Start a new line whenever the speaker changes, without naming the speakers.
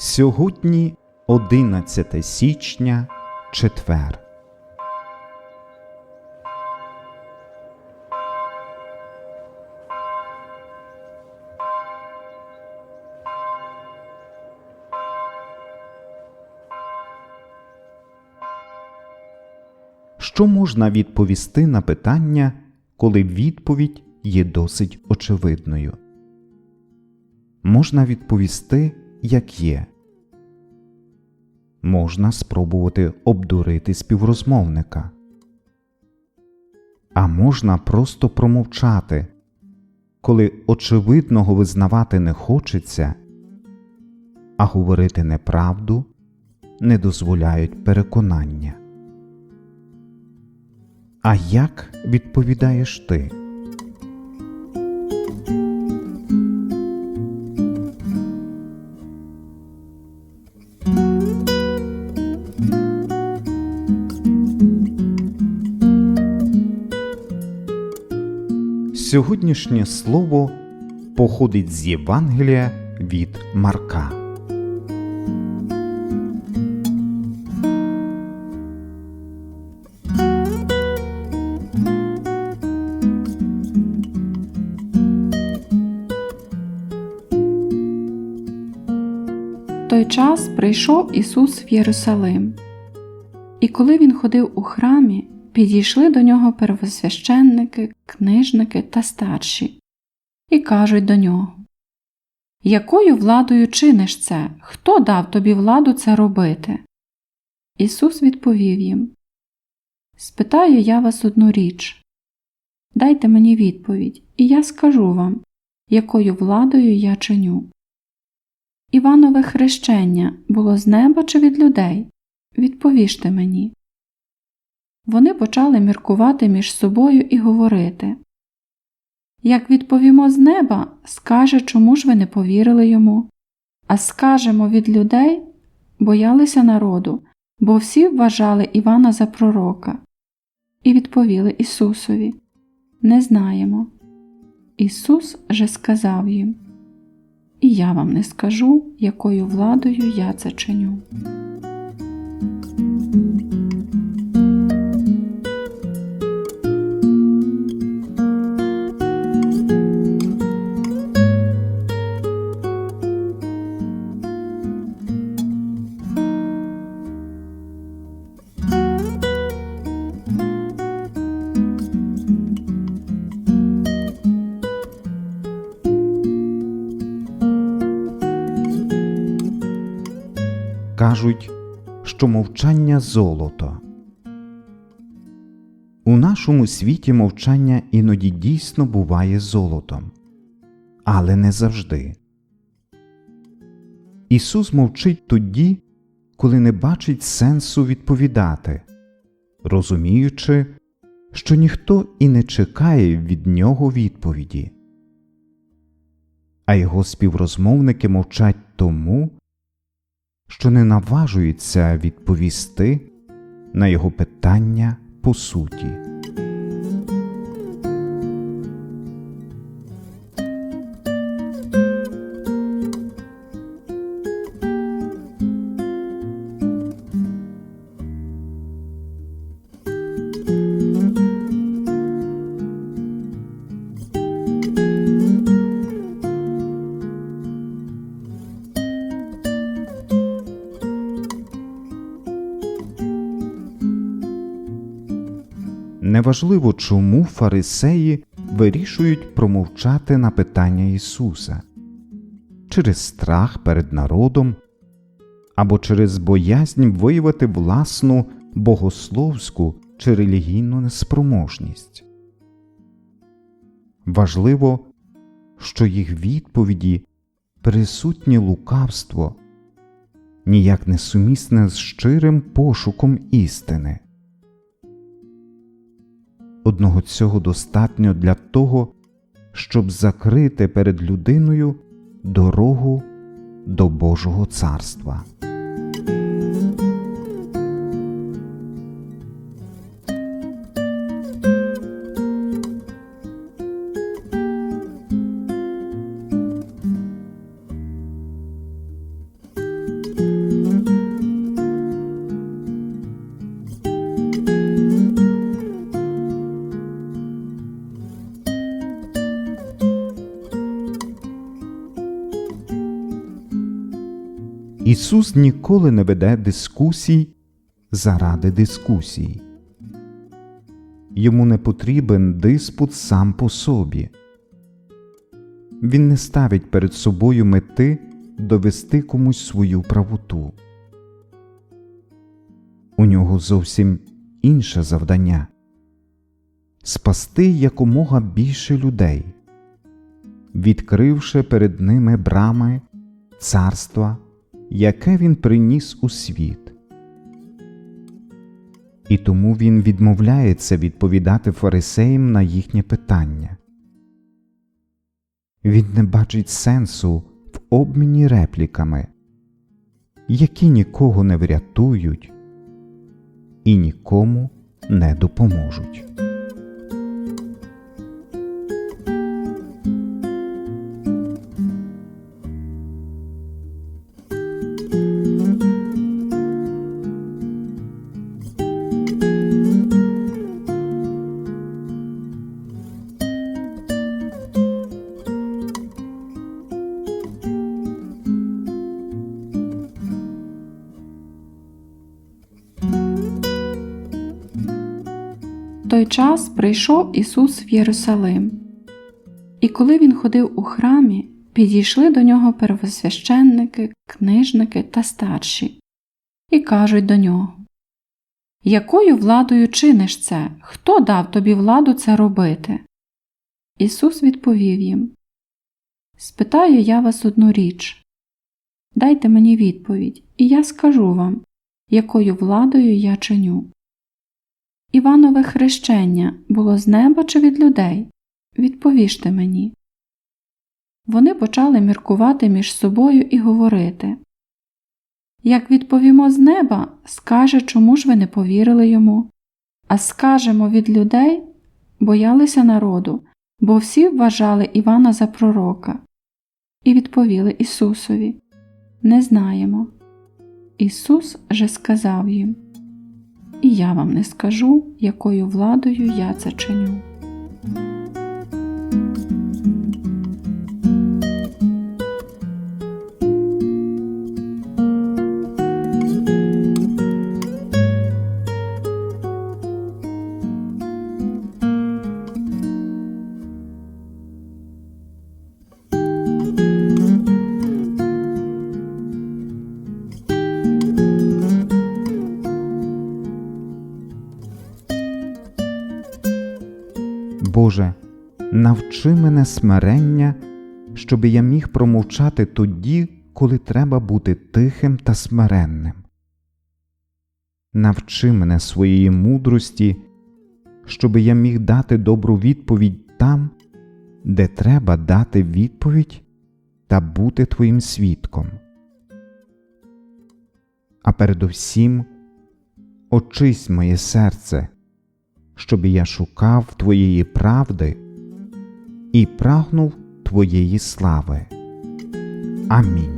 Сьогодні 11 січня, четвер. Що можна відповісти на питання, коли відповідь є досить очевидною? Можна відповісти, як є. Можна спробувати обдурити співрозмовника. А можна просто промовчати, коли очевидного визнавати не хочеться, а говорити неправду не дозволяють переконання. А як відповідаєш ти? Сьогоднішнє слово походить з Євангелія від Марка.
Той час прийшов Ісус в Єрусалим. І коли він ходив у храмі, підійшли до нього первосвященники, книжники та старші, і кажуть до нього Якою владою чиниш це? Хто дав тобі владу це робити? Ісус відповів їм Спитаю я вас одну річ. Дайте мені відповідь, і я скажу вам, якою владою я чиню. Іванове хрещення було з неба чи від людей? Відповіжте мені. Вони почали міркувати між собою і говорити. Як відповімо з неба, скаже, чому ж ви не повірили йому, а скажемо від людей, боялися народу, бо всі вважали Івана за пророка. І відповіли Ісусові Не знаємо. Ісус же сказав їм І я вам не скажу, якою владою я це чиню.
Кажуть, що мовчання золото. У нашому світі мовчання іноді дійсно буває золотом, але не завжди. Ісус мовчить тоді, коли не бачить сенсу відповідати, розуміючи, що ніхто і не чекає від нього відповіді, а його співрозмовники мовчать тому, що не наважується відповісти на його питання по суті. Неважливо, чому фарисеї вирішують промовчати на питання Ісуса через страх перед народом або через боязнь виявити власну богословську чи релігійну неспроможність. Важливо, що їх відповіді присутнє лукавство, ніяк не сумісне з щирим пошуком істини. Одного цього достатньо для того, щоб закрити перед людиною дорогу до Божого царства. Ісус ніколи не веде дискусій заради дискусій. Йому не потрібен диспут сам по собі. Він не ставить перед собою мети довести комусь свою правоту. У нього зовсім інше завдання спасти якомога більше людей, відкривши перед ними брами царства, яке він приніс у світ. І тому він відмовляється відповідати фарисеям на їхнє питання. Він не бачить сенсу в обміні репліками, які нікого не врятують і нікому не допоможуть.
Той час прийшов Ісус в Єрусалим. І коли він ходив у храмі, підійшли до нього первосвященники, книжники та старші, і кажуть до нього Якою владою чиниш це? Хто дав тобі владу це робити? Ісус відповів їм Спитаю я вас одну річ. Дайте мені відповідь, і я скажу вам, якою владою я чиню. Іванове хрещення було з неба чи від людей? Відповіжте мені. Вони почали міркувати між собою і говорити. Як відповімо з неба, скаже, чому ж ви не повірили йому, а скажемо від людей, боялися народу, бо всі вважали Івана за пророка. І відповіли Ісусові Не знаємо. Ісус же сказав їм і я вам не скажу, якою владою я це чиню.
Боже, навчи мене смирення, щоб я міг промовчати тоді, коли треба бути тихим та смиренним. Навчи мене своєї мудрості, щоб я міг дати добру відповідь там, де треба дати відповідь та бути Твоїм свідком. А передусім очись моє серце щоб я шукав Твоєї правди і прагнув Твоєї слави. Амінь.